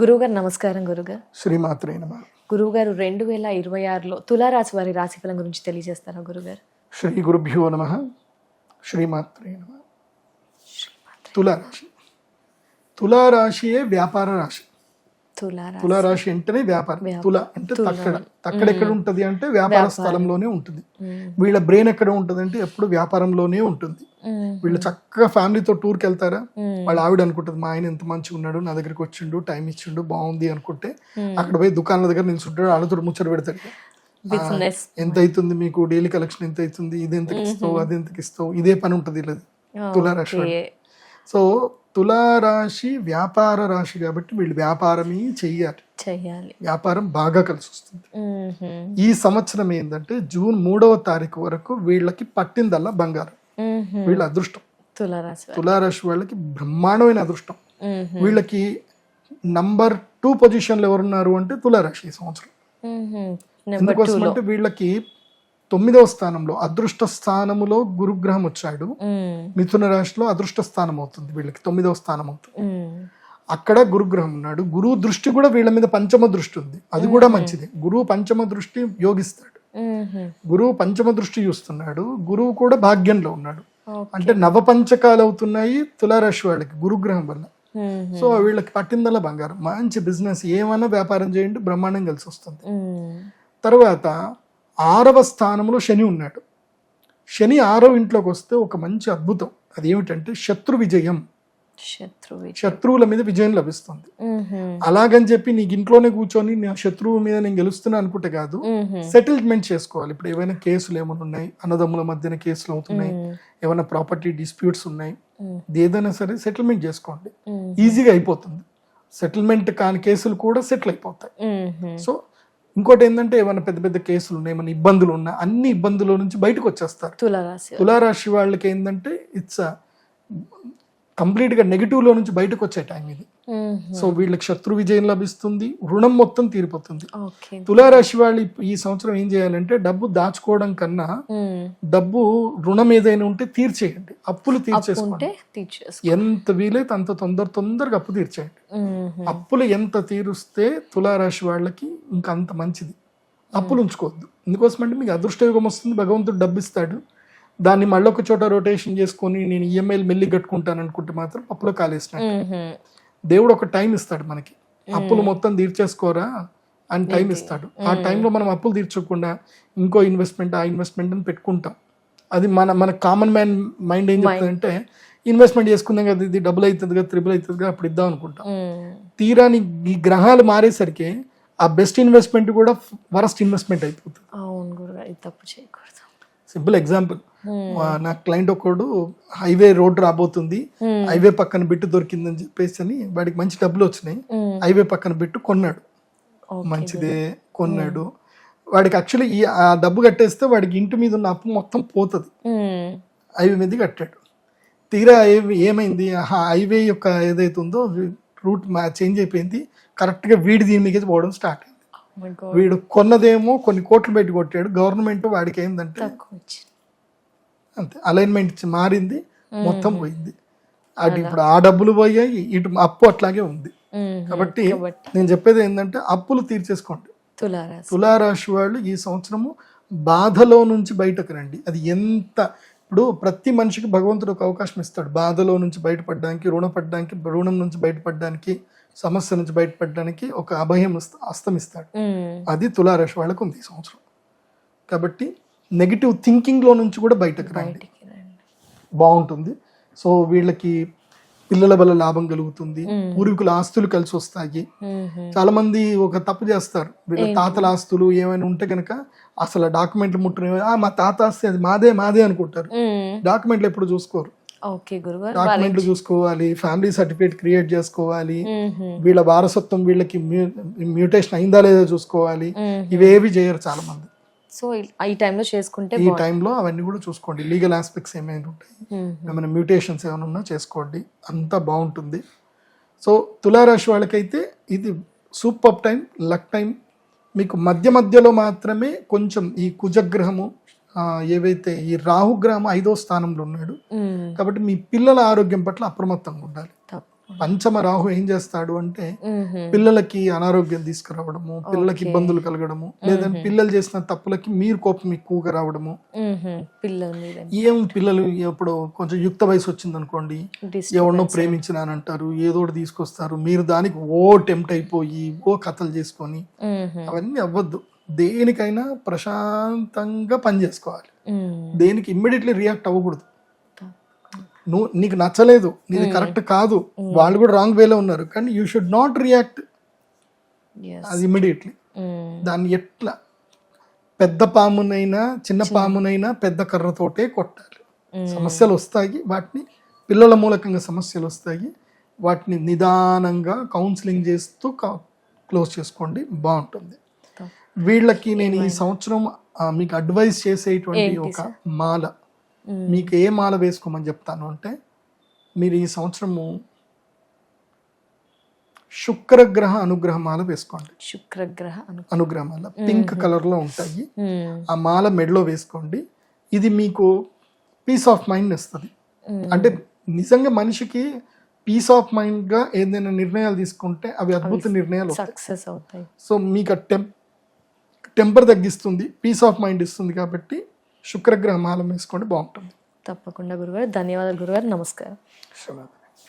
గురువుగారు నమస్కారం గురుగారు శ్రీమాత్రే నమ. గురువుగారు రెండు వేల ఇరవై ఆరులో తులారాశి వారి రాశిఫలం గురించి తెలియజేస్తారా గురుగారు శ్రీ గురుభ్యో నమ. శ్రీమాత్రే నమ. తులారాశి. తులారాశియే వ్యాపార రాశి. తులారాశి. అంటేనే వ్యాపారం. తుల అంటే తక్కడ. తక్కడ ఎక్కడ ఉంటది అంటే వ్యాపార స్థలంలోనే ఉంటుంది. వీళ్ళ బ్రెయిన్ ఎక్కడ ఉంటది అంటే ఎప్పుడు వ్యాపారంలోనే ఉంటుంది. వీళ్ళు చక్కగా ఫ్యామిలీతో టూర్కి వెళ్తారా. వాళ్ళ ఆవిడ అనుకుంటుంది మా ఆయన ఎంత మంచిగా ఉన్నాడు నా దగ్గరికి వచ్చిండు టైం ఇచ్చిండు బాగుంది అనుకుంటే. అక్కడ పోయి దుకాణాల దగ్గర నిల్చుంటాడు వాళ్ళతో ముచ్చట పెడతాడు. ఎంత అవుతుంది మీకు? డైలీ కలెక్షన్ ఎంత అవుతుంది? ఇది ఎంతకి ఇస్తావు? అది ఎంతకి ఇస్తావు? ఇదే పని ఉంటుంది వీళ్ళది. తులారాశి. సో తులారాశి వ్యాపార రాశి కాబట్టి వీళ్ళు వ్యాపారమే చెయ్యాలి. చెయ్యాలి. వ్యాపారం బాగా కలిసి వస్తుంది. ఈ సంవత్సరం ఏంటంటే జూన్ మూడవ తారీఖు వరకు వీళ్ళకి పట్టిందల్లా బంగారం. వీళ్ళ అదృష్టం. తులారాశి తులారాశి వాళ్ళకి బ్రహ్మాండమైన అదృష్టం. వీళ్ళకి నంబర్ టూ పొజిషన్లో ఎవరున్నారు అంటే తులారాశి ఈ సంవత్సరం. ఎందుకోసం అంటే వీళ్ళకి తొమ్మిదవ స్థానంలో అదృష్ట స్థానములో గురుగ్రహం వచ్చాడు. మిథున రాశిలో అదృష్ట స్థానం అవుతుంది వీళ్ళకి తొమ్మిదవ స్థానం అవుతుంది. అక్కడ గురుగ్రహం ఉన్నాడు. గురువు దృష్టి కూడా వీళ్ళ మీద పంచమ దృష్టి ఉంది. అది కూడా మంచిదే. గురువు పంచమ దృష్టి యోగిస్తాడు. గురువు పంచమ దృష్టి చూస్తున్నాడు. గురువు కూడా భాగ్యంలో ఉన్నాడు. అంటే నవపంచకాలు అవుతున్నాయి తులారాశి వాళ్ళకి గురుగ్రహం వల్ల. సో వీళ్ళకి పట్టిందల్లా బంగారం. మంచి బిజినెస్. ఏమైనా వ్యాపారం చేయండి బ్రహ్మాండం కలిసి వస్తుంది. తర్వాత ఆరవ స్థానంలో శని ఉన్నాడు శని ఆరవ ఇంట్లోకి వస్తే ఒక మంచి అద్భుతం అది ఏమిటంటే శత్రు విజయం శత్రువు శత్రువుల మీద విజయం లభిస్తుంది. అలాగని చెప్పి నీకు ఇంట్లోనే కూర్చొని నా శత్రువు మీద నేను గెలుస్తున్నా అనుకుంటే కాదు. సెటిల్మెంట్ చేసుకోవాలి ఇప్పుడు ఏమైనా కేసులు ఏమైనా ఉన్నాయి అన్నదమ్ముల మధ్యన కేసులు అవుతున్నాయి. ఏమైనా ప్రాపర్టీ డిస్ప్యూట్స్ ఉన్నాయి. ఏదైనా సరే సెటిల్మెంట్ చేసుకోండి. ఈజీగా అయిపోతుంది సెటిల్మెంట్ కాని కేసులు కూడా సెటిల్ అయిపోతాయి. సో ఇంకోటి ఏంటంటే ఏమైనా పెద్ద పెద్ద కేసులు ఉన్నాయి ఏమైనా ఇబ్బందులు ఉన్నా అన్ని ఇబ్బందుల నుంచి బయటకు వచ్చేస్తారు. తులారాశి వాళ్ళకి ఏంటంటే ఇట్స్ కంప్లీట్గా నెగిటివ్లో నుంచి బయటకు వచ్చే టైం ఇది. సో వీళ్ళకి శత్రు విజయం లభిస్తుంది రుణం మొత్తం తీరిపోతుంది. తులారాశి వాళ్ళు ఈ సంవత్సరం ఏం చేయాలంటే డబ్బు దాచుకోవడం కన్నా. డబ్బు రుణం ఏదైనా ఉంటే తీర్చేయండి. అప్పులు తీర్చేసుకోండి. తీర్చేసుకో ఎంత వీలైతే అంత తొందర తొందరగా అప్పు తీర్చేయండి. అప్పులు ఎంత తీరుస్తే తులారాశి వాళ్ళకి ఇంకా అంత మంచిది. అప్పులు ఉంచుకోవద్దు. ఎందుకోసమంటే మీకు అదృష్టయోగం వస్తుంది భగవంతుడు డబ్బు ఇస్తాడు దాన్ని మళ్ళీ ఒక చోట రొటేషన్ చేసుకొని నేను E ఈఎంఐలు మెల్లి కట్టుకుంటాను అనుకుంటే మాత్రం అప్పులో కాలేసిన. దేవుడు ఒక టైం ఇస్తాడు మనకి. అప్పులు మొత్తం తీర్చేసుకోరా అని టైం ఇస్తాడు. ఆ టైంలో మనం అప్పులు తీర్చకుండా ఇంకో ఇన్వెస్ట్మెంట్ ఆ ఇన్వెస్ట్మెంట్ అని పెట్టుకుంటాం. అది మన మన కామన్ మ్యాన్ మైండ్ ఏం చెప్తుందంటే ఇన్వెస్ట్మెంట్ చేసుకున్నాం కదా ఇది డబుల్ అవుతుంది కదా త్రిబుల్ అవుతుంది కదా అప్పుడు ఇద్దాం అనుకుంటాం. తీరాని ఈ గ్రహాలు మారేసరికి ఆ బెస్ట్ ఇన్వెస్ట్మెంట్ కూడా వరస్ట్ ఇన్వెస్ట్మెంట్ అయిపోతుంది. అవును గురుగారు ఇది తప్పు చేయకూడదు. Simple example. నా క్లయింట్ ఒకడు హైవే రోడ్ రాబోతుంది. హైవే పక్కన బిట్టు దొరికిందని చెప్పేసి అని వాడికి మంచి డబ్బులు వచ్చినాయి. హైవే పక్కన బిట్టు కొన్నాడు. మంచిదే కొన్నాడు. వాడికి యాక్చువల్లీ ఈ ఆ డబ్బు కట్టేస్తే వాడికి ఇంటి మీద ఉన్న అప్పు మొత్తం పోతుంది. హైవే మీద కట్టాడు. తీరా ఏమైంది? హైవే యొక్క ఏదైతే ఉందో రూట్ చేంజ్ అయిపోయింది. కరెక్ట్గా వీడి దీని మీద పోవడం స్టార్ట్ అయింది. Oh. వీడు కొన్నదేమో కొన్ని కోట్లు పెట్టి కొట్టాడు. గవర్నమెంట్ వాడికి ఏంటంటే అంతే. అలైన్మెంట్ మారింది మొత్తం పోయింది. అటు ఇప్పుడు ఆ డబ్బులు పోయాయి ఇటు అప్పు అట్లాగే ఉంది. కాబట్టి నేను చెప్పేది ఏంటంటే అప్పులు తీర్చేసుకోండి. తులారాశి. వాళ్ళు ఈ సంవత్సరము బాధలో నుంచి బయటకు రండి. అది ఎంత ఇప్పుడు ప్రతి మనిషికి భగవంతుడు ఒక అవకాశం ఇస్తాడు. బాధలో నుంచి బయటపడడానికి రుణపడడానికి రుణం నుంచి బయటపడడానికి సమస్య నుంచి బయటపడడానికి ఒక అభయం ఇస్త- అస్తం ఇస్తాడు మ్మ్. అది తులారాశి వాళ్ళకు ఉంది ఈ సంవత్సరం. కాబట్టి నెగిటివ్ థింకింగ్లో నుంచి కూడా బయటకు రండి. బాగుంటుంది. సో వీళ్ళకి పిల్లల వల్ల లాభం కలుగుతుంది. పూర్వీకుల ఆస్తులు కలిసి వస్తాయి. చాలా మంది ఒక తప్పు చేస్తారు. వీళ్ళ తాతల ఆస్తులు ఏమైనా ఉంటే కనుక అసలు డాక్యుమెంట్లు ముట్టిన "ఆ, మా తాత ఆస్తి అది మాదే మాదే అనుకుంటారు. డాక్యుమెంట్లు ఎప్పుడు చూసుకోరు. డాక్యుమెంట్లు చూసుకోవాలి ఫ్యామిలీ సర్టిఫికేట్ క్రియేట్ చేసుకోవాలి. వీళ్ళ వారసత్వం వీళ్ళకి మ్యూటేషన్ అయిందా లేదా చూసుకోవాలి. ఇవేవి చేయరు చాలా మంది సో ఈ- టైంలో చేసుకుంటే ఈ టైంలో అవన్నీ కూడా చూసుకోండి. లీగల్ ఆస్పెక్ట్స్ ఏమైనా ఉంటాయి. ఏమైనా మ్యూటేషన్స్ ఏమైనా ఉన్నా చేసుకోండి. అంతా బాగుంటుంది. సో తులారాశి వాళ్ళకైతే ఇది సూపర్ టైం లక్ టైం మీకు మధ్య మధ్యలో మాత్రమే కొంచెం ఈ కుజగ్రహము ఏవైతే ఈ రాహుగ్రహం ఐదో స్థానంలో ఉన్నాడు. కాబట్టి మీ పిల్లల ఆరోగ్యం పట్ల అప్రమత్తంగా ఉండాలి. పంచమ రాహు ఏం చేస్తాడు అంటే. పిల్లలకి అనారోగ్యం తీసుకురావడము పిల్లలకి ఇబ్బందులు కలగడము లేదంటే పిల్లలు చేసిన తప్పులకి మీరు కోపం ఎక్కువగా రావడము. ఏం పిల్లలు ఇప్పుడు కొంచెం యుక్త వయసు వచ్చింది అనుకోండి ఎవరినో ప్రేమించినానంటారు ఏదో ఒకటి తీసుకొస్తారు మీరు దానికి ఓ టెంప్ట్ అయిపోయి ఓ కథలు చేసుకొని. అవన్నీ అవ్వద్దు. దేనికైనా ప్రశాంతంగా పని చేసుకోవాలి. దేనికి ఇమ్మీడియట్లీ రియాక్ట్ అవ్వకూడదు. నువ్వు నీకు నచ్చలేదు నీది కరెక్ట్ కాదు వాళ్ళు కూడా రాంగ్ వేలో ఉన్నారు. కానీ యూ షుడ్ నాట్ రియాక్ట్. అది ఇమ్మీడియట్లీ మ్మ్. దాన్ని ఎట్లా? పెద్ద పామునైనా చిన్న పామునైనా పెద్ద కర్రతోటే కొట్టాలి. సమస్యలు వస్తాయి వాటిని పిల్లల మూలకంగా సమస్యలు వస్తాయి. వాటిని నిదానంగా కౌన్సిలింగ్ చేస్తూ క్లోజ్ చేసుకోండి బాగుంటుంది. వీళ్ళకి నేను ఈ సంవత్సరం మీకు అడ్వైస్ చేసేటువంటి ఒక మాల. మీకు ఏ మాల వేసుకోమని చెప్తాను అంటే మీరు ఈ సంవత్సరము శుక్రగ్రహ అనుగ్రహ మాల వేసుకోండి. శుక్రగ్రహ అను అనుగ్రహ. మాల పింక్ కలర్లో ఉంటాయి. ఆ మాల మెడలో వేసుకోండి. ఇది మీకు పీస్ ఆఫ్ మైండ్ ఇస్తుంది. అంటే నిజంగా మనిషికి పీస్ ఆఫ్ మైండ్గా ఏదైనా నిర్ణయాలు తీసుకుంటే అవి అద్భుత నిర్ణయాలు సక్సెస్ అవుతాయి. సో మీకు టెంపర్ తగ్గిస్తుంది పీస్ ఆఫ్ మైండ్ ఇస్తుంది కాబట్టి శుక్రగ్రహ మాల వేసుకోండి బాగుంటుంది. తప్పకుండా గురుగారు. ధన్యవాదాలు గురుగారు. నమస్కారం. శుభం.